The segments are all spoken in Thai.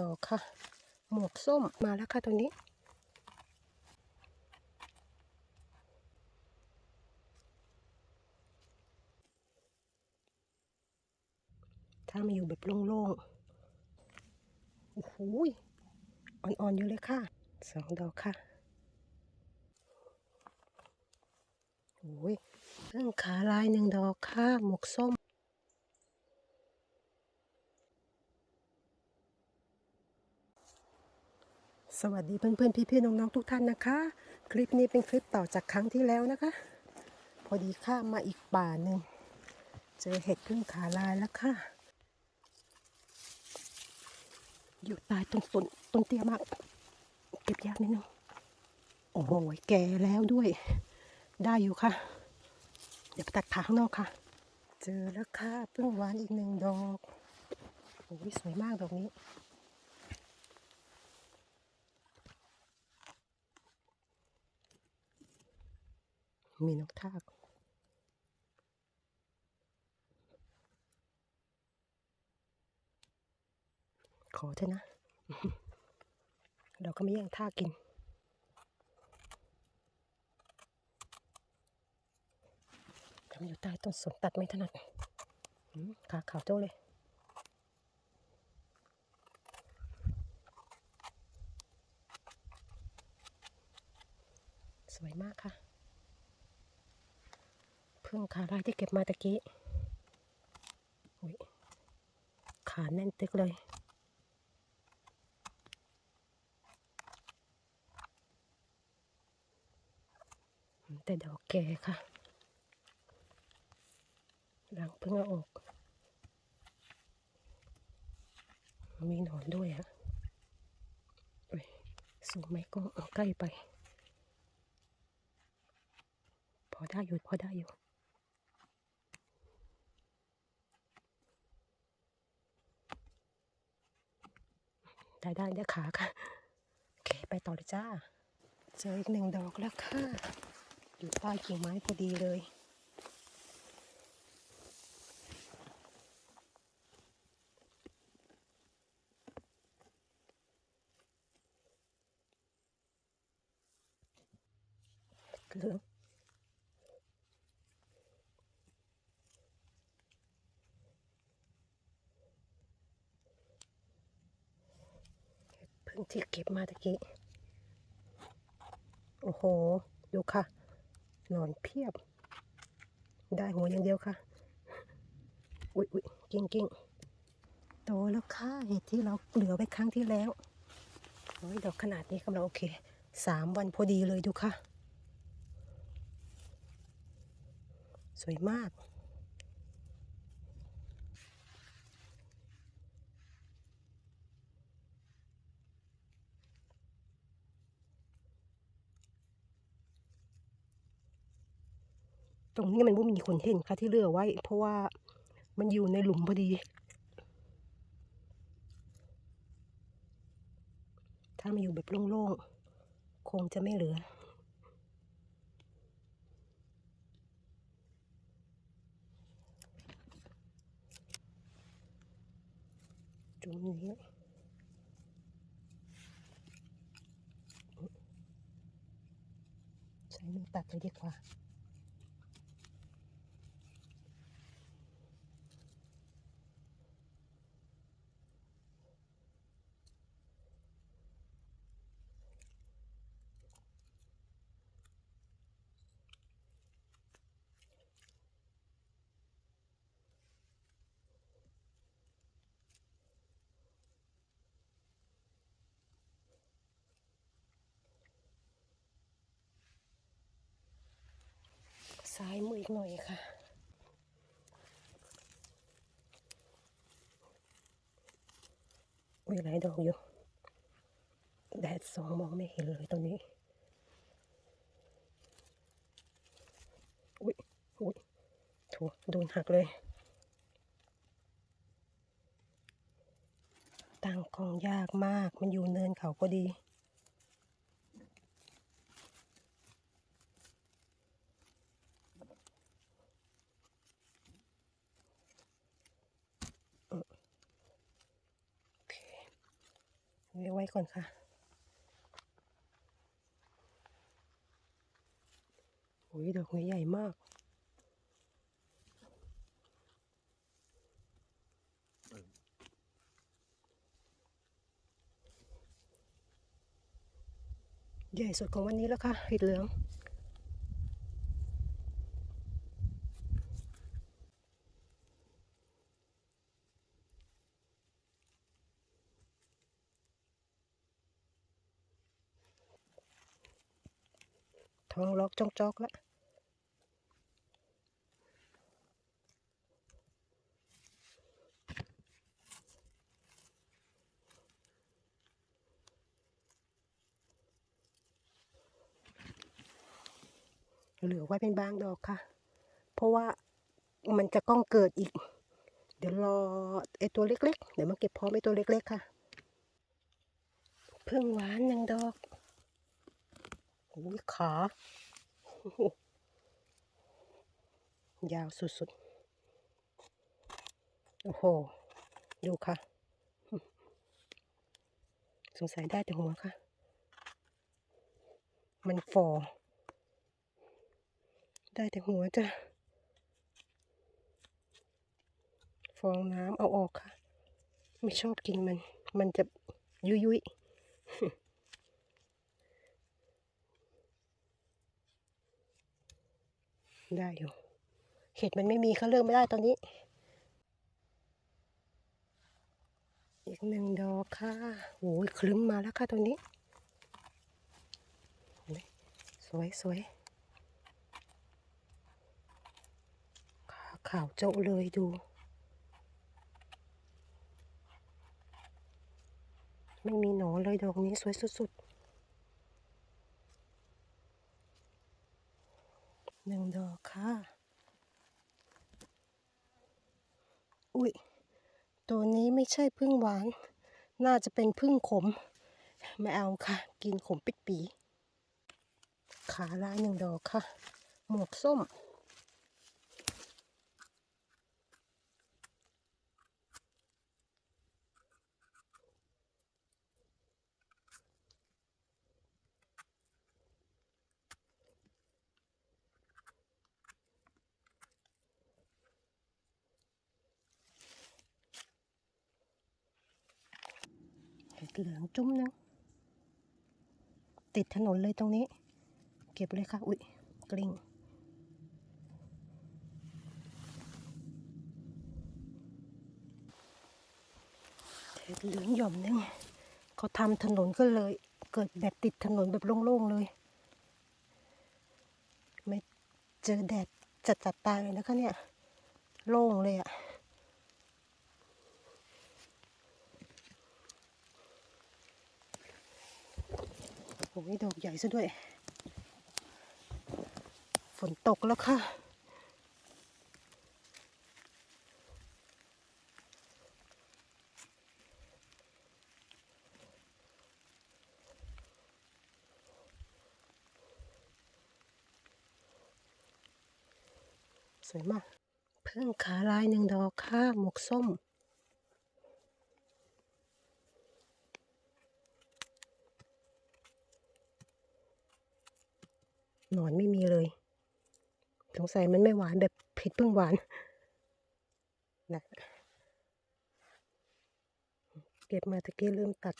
ดอกค่ะ หมวกส้มมาแล้วค่ะตัวนี้ ถ้ามาอยู่แบบโล่งๆ โอ้โหยอ่อนๆอยู่เลยค่ะ สองดอกค่ะโอ้ยเพิ่งขาลายหนึ่งดอกค่ะ หมวกส้ม สวัสดีเพื่อนๆพี่ๆน้องๆทุกท่านนะคะ คลิปนี้เป็นคลิปต่อจากครั้งที่แล้วนะคะ พอดีข้ามมาอีกป่าหนึ่งเจอเห็ดพึ่งขาลายแล้วค่ะ อยู่ใต้ต้นสนต้นเตี้ยมาก เก็บยากนิดนึงโอ้โหแก่แล้วด้วย ได้อยู่ค่ะ เดี๋ยวไปตัดขาข้างนอกค่ะ เจอแล้วค่ะเพึ่งหวานอีกหนึ่งดอกโอ้ยสวยมากดอกนี้ มีนกทากขอเถอะนะ เราก็ไม่แย่งท่ากกินทำอยู่ใต้ต้นสนตัดไม่ถนัดขาขาวโจ้เลย สวยมากค่ะ พิ่งขาลายที่เก็บมาตะกี้ขาแน่นตึกเลยแต่ดอกแก่ค่ะ หลังเพิ่งเอาออก มีหนอนด้วยฮะสูงไหมก็ใกล้ไป พอได้อยู่ พอได้อยู่ ได้ได้ได้ขาค่ะ โอเค ไปต่อเลยจ้า เจออีกหนึ่งดอกแล้วค่ะ อยู่ใต้กิ่งไม้พอดีเลย เหลืองเพิ่ง ที่เก็บมาตะกี้ โอ้โห ดูค่ะหนอนเพียบ ได้หัวอย่างเดียวค่ะ อุ๊ยอุ๊ยกิ้งกิ้งโตแล้วค่ะเห็ดที่เราเหลือไว้ครั้งที่แล้วโอ้ยดอกขนาดนี้กำลังโอเค สามวันพอดีเลยดูค่ะ สวยมาก ตรงนี้มันไม่มีคนเห็นค่ะที่เลือกไว้ เพราะว่ามันอยู่ในหลุมพอดี ถ้ามาอยู่แบบโล่งๆ คงจะไม่เหลือตรงนี้ใช้มือตัดเลยดีกว่า ซ้ายมืออีกหน่อยค่ะ มีหลายดอกอยู่ แดดสองมองไม่เห็นเลยตอนนี้ อุ๊ยอุ๊ยถูโดนหักเลย ตั้งกองยากมาก มันอยู่เนินเขาพอดี ไว้ไว้ก่อนค่ะโอ้ยดอกนี้ใหญ่มากใหญ่สุดของวันนี้แล้วค่ะเห็ดเหลือง ท้องล็อกจอกจอกแล้วเหลือไว้เป็นบางดอกค่ะ เพราะว่ามันจะก้องเกิดอีก เดี๋ยวรอไอตัวเล็ก ๆ เดี๋ยวมาเก็บพร้อมไอตัวเล็ก ๆ ค่ะ เพึ่งหวานยังดอก ขาโอ้โหยาวสุดๆ โอ้โห ดูค่ะ สงสัยได้แต่หัวค่ะ มันฟอได้แต่หัวจ้ะ ฟองน้ำเอาออกค่ะ ไม่ชอบกินมัน มันจะยุยยุย ได้อยู่เห็ดมันไม่มีเขาเริ่มไม่ได้ตอนนี้ อีกหนึ่งดอกค่ะโอ้ยคลึ้มมาแล้วค่ะตัวนี้ สวยสวยขาขาวโจะเลยดู ไม่มีหนอนเลยดอกนี้สวยสุดๆ หนึ่งดอกค่ะ อุ้ย ตัวนี้ไม่ใช่พึ่งหวาน น่าจะเป็นพึ่งขม ไม่เอาค่ะ กินขมปิดปี ขาลายหนึ่งดอกค่ะ หมวกส้ม เห็ดเหลืองจุ้มนึง ติดถนนเลยตรงนี้ เก็บเลยค่ะ อุ๊ย กลิ้งเห็ดเหลืองหย่อมนึงเขาทำถนนก็เลย เกิดแบบติดถนนแบบโล่งๆเลย ไม่เจอแดดจัดจัดๆตายเลยนะคะเนี่ย โล่งเลยอะโอ้ยดอกใหญ่ซะด้วย ฝนตกแล้วค่ะ สวยมากเพิ่งขาลายหนึ่งดอกค่ะหมวกส้ม หนอนไม่มีเลย สงสัยมันไม่หวานแบบเผ็ดเพิ่งหวานนะเก็บมาตะกี้ลืมตัด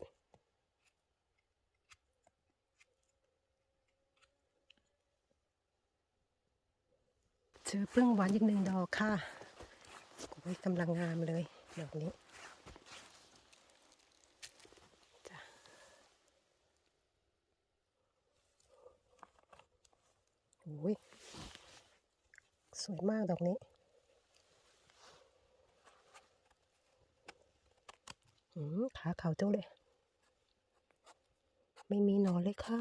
เจอเพึ่งหวานอีกหนึ่งดอกค่ะโอ้ยกำลังงามเลยดอกนี้จ้ะโอ้ยสวยมากดอกนี้อืมขาขาวเจ้าเลย ไม่มีหนอนเลยค่ะ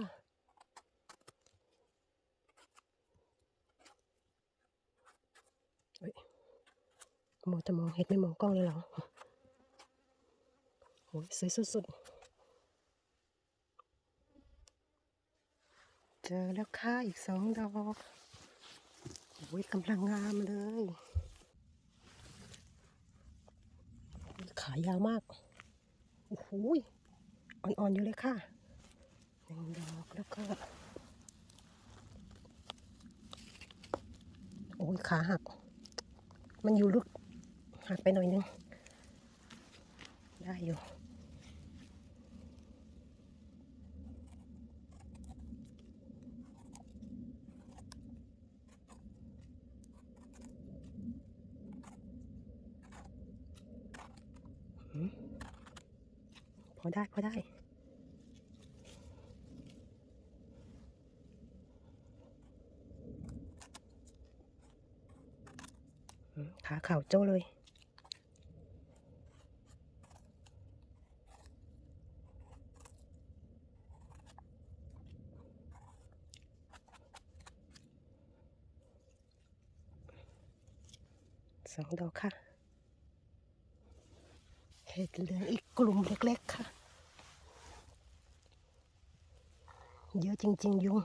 มองจะมองเห็ดไม่มองกล้องเลยเหรอโอ้ยสวยสุดๆ เจอแล้วค่ะอีกสองดอกโอ้ยกำลังงามเลย ขายาวมาก โอ้โหยอ่อนๆอยู่เลยค่ะหนึ่งดอกแล้วก็ โอ้ยขาหัก มันอยู่ลึกหักไปหน่อยนึง ได้อยู่ อได้พอได้ ขาเข่าโจ้เลยสองดอกค่ะเห็ดเหลืองอีกกลุ่มเล็กๆค่ะ เยอะจริง ๆ ยุง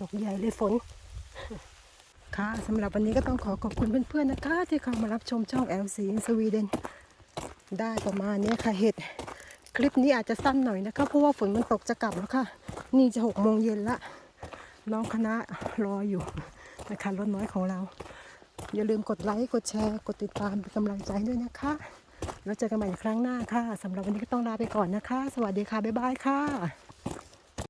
ตกใหญ่เลยฝน ค่ะสำหรับวันนี้ก็ต้องขอขอบคุณเพื่อนๆนะคะ ที่เข้ามารับชมช่อง LC สวีเดนได้ประมาณเนี้ยค่ะเห็ดคลิปนี้อาจจะสั้นหน่อยนะคะ เพราะว่าฝนมันตกจะกลับแล้วค่ะ นี่จะหกโมงเย็นละ น้องคณะรออยู่นะคะรถน้อยของเรา อย่าลืมกดไลค์กดแชร์กดติดตามเป็นกำลังใจด้วยนะคะแล้วเจอกันใหม่ครั้งหน้าค่ะสำหรับวันนี้ก็ต้องลาไปก่อนนะคะ สวัสดีค่ะ บ๊ายบายค่ะ